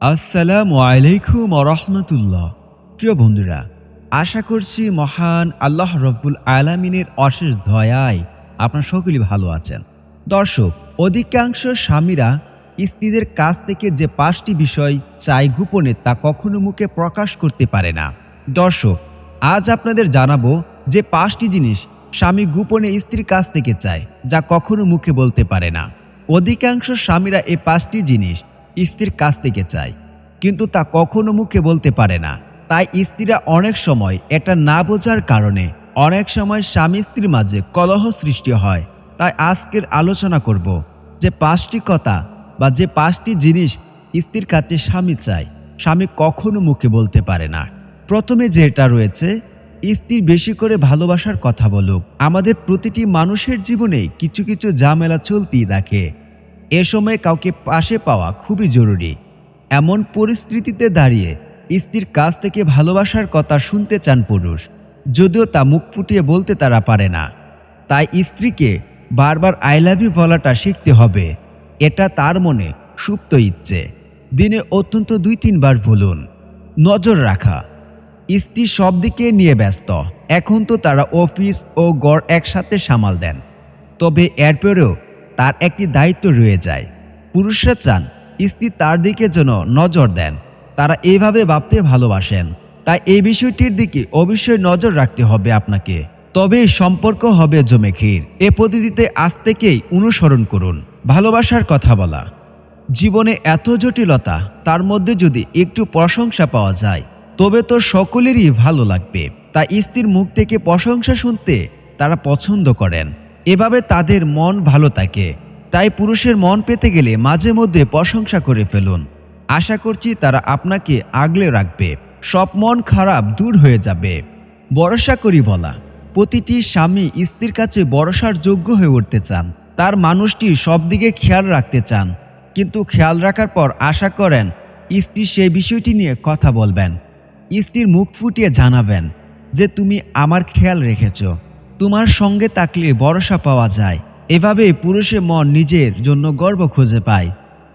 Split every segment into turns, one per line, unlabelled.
আসসালামু আলাইকুম রহমতুল্লাহ। প্রিয় বন্ধুরা, আশা করছি মহান আল্লাহ রব্বুল আলামিনের অশেষ দয়ায় আপনার সকলেই ভালো আছেন। দর্শক, অধিকাংশ স্বামীরা স্ত্রীদের কাছ থেকে যে পাঁচটি বিষয় চাই গোপনে তা কখনো মুখে প্রকাশ করতে পারে না। দর্শক, আজ আপনাদের জানাব যে পাঁচটি জিনিস স্বামী গোপনে স্ত্রীর কাছ থেকে চায়, যা কখনো মুখে বলতে পারে না। অধিকাংশ স্বামীরা এই পাঁচটি জিনিস স্ত্রীর কাছ থেকে চায় কিন্তু তা কখনো মুখে বলতে পারে না। তাই স্ত্রীরা অনেক সময় এটা না বোঝার কারণে অনেক সময় স্বামী স্ত্রীর মাঝে কলহ সৃষ্টি হয়। তাই আজকের আলোচনা করব যে পাঁচটি কথা বা যে পাঁচটি জিনিস স্ত্রীর কাছে স্বামী চায়, স্বামী কখনো মুখে বলতে পারে না। প্রথমে যেটা রয়েছে স্ত্রীর বেশি করে ভালোবাসার কথা বলুক। আমাদের প্রতিটি মানুষের জীবনে কিছু কিছু ঝামেলা চলতেই দেখে এ সময় কাউকে পাশে পাওয়া খুবই জরুরি। এমন পরিস্থিতিতে দাঁড়িয়ে স্ত্রীর কাছ থেকে ভালোবাসার কথা শুনতে চান পুরুষ, যদিও তা মুখ ফুটিয়ে বলতে তারা পারে না। তাই স্ত্রীকে বারবার আই লাভ ইউ বলাটা শিখতে হবে। এটা তার মনে সুপ্ত ইচ্ছে। দিনে অত্যন্ত দুই তিনবার বলুন, নজর রাখা। স্ত্রী সব দিকে নিয়ে ব্যস্ত। এখন তো তারা অফিস ও গড় একসাথে সামাল দেন। তবে এরপরেও তার একটি দায়িত্ব রয়ে যায়। পুরুষরা চান, স্ত্রী তার দিকে যেন নজর দেন। তারা এইভাবে ভাবতে ভালোবাসেন। তাই এই বিষয়টির দিকে অবশ্যই নজর রাখতে হবে আপনাকে। তবেই সম্পর্ক হবে জমে ক্ষীর এ পদ্ধতিতে আজ থেকেই অনুসরণ করুন। ভালোবাসার কথা বলা। জীবনে এত জটিলতা, তার মধ্যে যদি একটু প্রশংসা পাওয়া যায়, তবে তো সকলেরই ভালো লাগবে। তাই স্ত্রীর মুখ থেকে প্রশংসা শুনতে তারা পছন্দ করেন। এভাবে তাদের মন ভালো থাকে। তাই পুরুষের মন পেতে গেলে মাঝে মধ্যে প্রশংসা করে ফেলুন। আশা করছি তারা আপনাকে আগলে রাখবে। সব মন খারাপ দূর হয়ে যাবে। ভরসা করি বলা, প্রতিটি স্বামী স্ত্রীর কাছে ভরসার যোগ্য হয়ে উঠতে চান। তার মানুষটি সব দিকে খেয়াল রাখতে চান। কিন্তু খেয়াল রাখার পর আশা করেন, স্ত্রী সেই বিষয়টি নিয়ে কথা বলবেন। স্ত্রীর মুখ ফুটিয়ে জানাবেন যে, তুমি আমার খেয়াল রেখেছ। তোমার সঙ্গে থাকলে ভরসা পাওয়া যায়। এভাবে পুরুষের মন নিজের জন্য গর্ব খুঁজে পায়।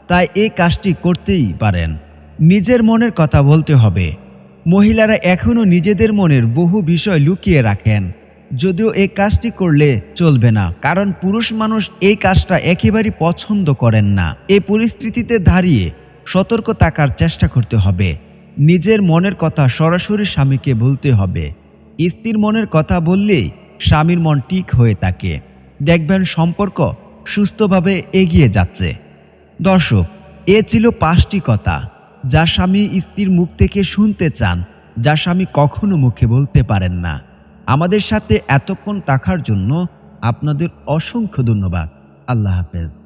তাই এই কাজটি করতেই পারেন। নিজের মনের কথা বলতে হবে। মহিলারা এখনও নিজেদের মনের বহু বিষয় লুকিয়ে রাখেন। যদিও এই কাজটি করলে চলবে না, কারণ পুরুষ মানুষ এই কাজটা একেবারেই পছন্দ করেন না। এই পরিস্থিতিতে দাঁড়িয়ে সতর্ক থাকার চেষ্টা করতে হবে। নিজের মনের কথা সরাসরি স্বামীকে বলতে হবে। স্ত্রীর মনের কথা বললেই স্বামীর মন ঠিক হয়ে থাকে। দেখবেন সম্পর্ক সুস্থভাবে এগিয়ে যাচ্ছে। দর্শক, এ ছিল পাঁচটি কথা যা স্বামী স্ত্রীর মুখ থেকে শুনতে চান, যা স্বামী কখনো মুখে বলতে পারেন না। আমাদের সাথে এতক্ষণ থাকার জন্য আপনাদের অসংখ্য ধন্যবাদ। আল্লাহ হাফেজ।